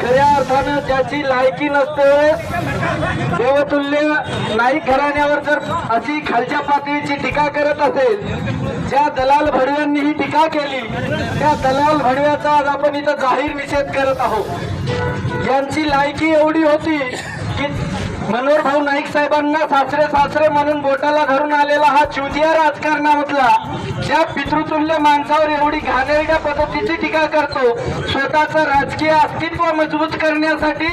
खऱ्या अर्थानं ज्याची लायकी नसते देवतुल्य नाईक घराण्यावर जर अशी खालच्या पातळीची टीका करत असेल ज्या दलाल भडव्यांनी ही टीका केली त्या दलाल भडव्याचा आज आपण इथं जाहीर निषेध करत आहोत. यांची लायकी एवढी होती की मनोहर भाऊ नाईक साहेबांना सासरे सासरे म्हणून बोटाला धरून आलेला हा चुतिया राजकारणामधला ज्या पितृतुल्य माणसावर एवढी घाणेरड्या पद्धतीची टीका करतो स्वतःचं राजकीय अस्तित्व मजबूत करण्यासाठी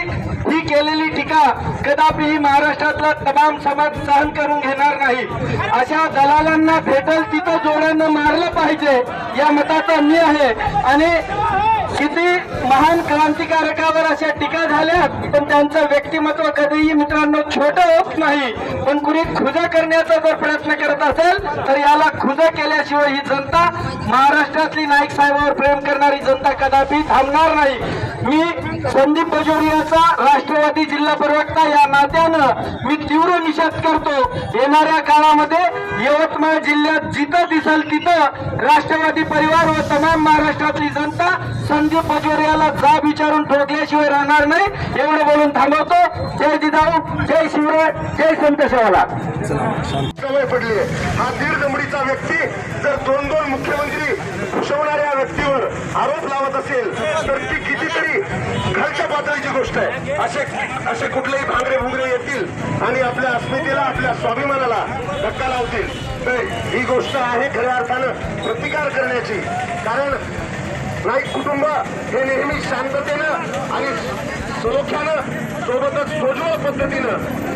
ही केलेली टीका कदापि ही महाराष्ट्रातला तमाम समाज सहन करून घेणार नाही. अशा दलालांना भेटल तिथं जोड्यानं मारलं पाहिजे या मताचा मी आहे. आणि किती महान क्रांतिकारकावर अशा टीका झाल्या पण त्यांचं व्यक्तिमत्व कधीही मित्रांनो छोटं होत नाही. पण कुणी खुजा करण्याचा जर प्रयत्न करत असेल तर याला खुजा केल्याशिवाय ही जनता महाराष्ट्रातली नाईक साहेबांवर प्रेम करणारी जनता कदापि थांबणार नाही. मी संदीप बजोरियाचा राष्ट्रवादी जिल्हा प्रवक्ता या नात्यानं मी तीव्र निषेध करतो. येणाऱ्या काळामध्ये यवतमाळ जिल्ह्यात जिथं दिसल तिथं राष्ट्रवादी परिवार व तमाम महाराष्ट्रातली जनता संदीप बजोरियाला जाब विचारून ठोकल्याशिवाय राहणार नाही. एवढं बोलून थांबवतो. जय जिजाऊ जय शिवराय जय संत शिवाला सवय पडली हा दीर्घमडीचा व्यक्ती जर दोन दोन मुख्यमंत्री घुसवणाऱ्या व्यक्तीवर आरोप लावत असेल तर ती कितीतरी खालच्या आहे. असे असे कुठलेही भांगरे भुंगरे येतील आणि आपल्या अस्मितेला आपल्या स्वाभिमानाला धक्का लावतील. तर ही गोष्ट आहे खऱ्या अर्थानं प्रतिकार करण्याची. कारण नाईक कुटुंब हे नेहमी शांततेनं आणि सुरक्षानं सोबतच सोजवळ पद्धतीनं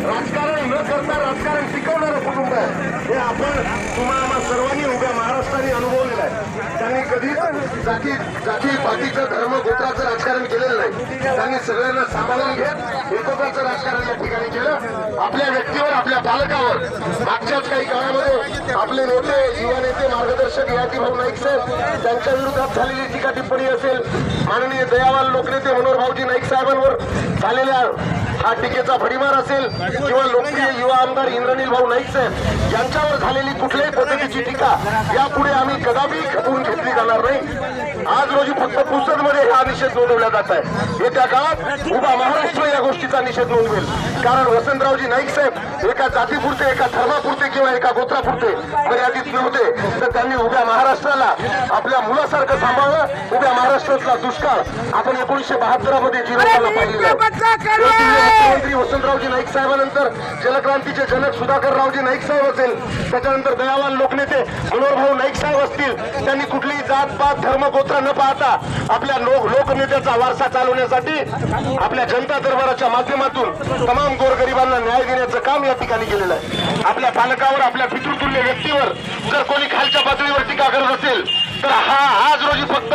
राजकारण न करता राजकारण टिकवणारं कुटुंब आहे. हे आपण तुम्हाला आम्हा सर्वांनी उभ्या महाराष्ट्राने अनुभवलेलं आहे त्यांनी कधीच जाती जाती पातीचं धर्म गोत्राचं राजकारण केलेलं नाही. त्यांनी सगळ्यांना सांभाळून घेत एकत्राचं राजकारण या ठिकाणी केलं. आपल्या व्यक्तीवर आपल्या पालकावर. मागच्याच काही काळामध्ये आपले नेते युवा नेते मार्गदर्शक याती भाऊ नाईक साहेब त्यांच्या विरोधात झालेली टीका टिप्पणी असेल. माननीय दयावाल लोकनेते मनोहर भाऊजी नाईक साहेबांवर झालेल्या हा टीकेचा भडीमार असेल किंवा लोकप्रिय युवा आमदार इंद्रनील भाऊ नाईक साहेब यांच्यावर झालेली कुठल्याही पद्धतीची टीका यापुढे आम्ही कदापि खपवून घेतली जाणार नाही. आज रोजी फक्त मध्ये हा निषेध नोंदवला जात आहे. येत्या काळात उभा महाराष्ट्र या गोष्टीचा निषेध नोंदवेल. कारण वसंतरावजी नाईक साहेब एका जातीपुरते एका धर्मापुरते किंवा एका गोत्रापुरते मर्यादित नव्हते. तर त्यांनी उभ्या महाराष्ट्राला आपल्या मुलासारखं सांभाळलं. उभ्या महाराष्ट्रातला दुष्काळ आपण एकोणीशे बहात्तरामध्ये मध्ये जिल्ह्याला मुख्यमंत्री वसंतरावजी नाईक साहेबानंतर जलक्रांतीचे जनक सुधाकररावजी नाईक साहेब असेल. त्याच्यानंतर दयावान लोकनेते मनोहरभाऊ नाईक साहेब असतील. त्यांनी कुठलीही जात पात धर्म गोत्र न पाहता आपल्या लोक लोकनेत्याचा वारसा चालवण्यासाठी आपल्या जनता दरबाराच्या माध्यमातून तमाम गोरगरिबांना न्याय देण्याचं काम या ठिकाणी केलेलं आहे. आपल्या पालकावर आपल्या पितृतुल्य व्यक्तीवर जर कोणी खालच्या पातळीवर टीका करत असेल तर हा आज रोजी फक्त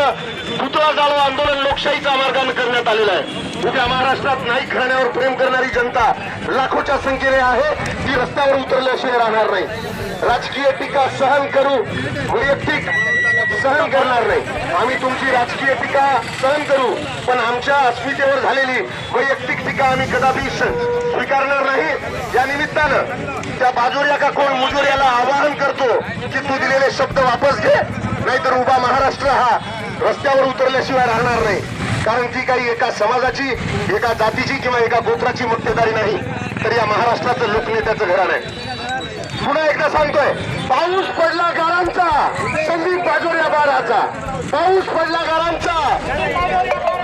आंदोलन लोकशाहीच्या मार्गाने करण्यात आलेलं आहे. उद्या महाराष्ट्रात नाईक घराण्यावर प्रेम करणारी जनता लाखोच्या संख्येने आहे. ती रस्त्यावर उतरल्याशिवाय राहणार नाही. राजकीय टीका सहन करू वैयक्तिक सहन करणार नाही. आम्ही तुमची राजकीय टीका सहन करू पण आमच्या अस्मितेवर झालेली वैयक्तिक टीका आम्ही कदापि स्वीकारणार नाही. या निमित्तानं त्या बाजोऱ्या का कोण मुजोऱ्याला आवाहन करतो की तू दिलेले शब्द वापस घे. उभा हा रस्त्यावर उतरल्याशिवाय राहणार नाही. कारण ती काही एका समाजाची एका जातीची किंवा एका गोत्राची मक्तेदारी नाही. तर या महाराष्ट्राचं लोकनेत्याचं घराणं आहे. पुन्हा एकदा सांगतोय पाऊस पडला गारांचा संदीप बाजोऱ्या बाराचा पाऊस पडला गारांचा.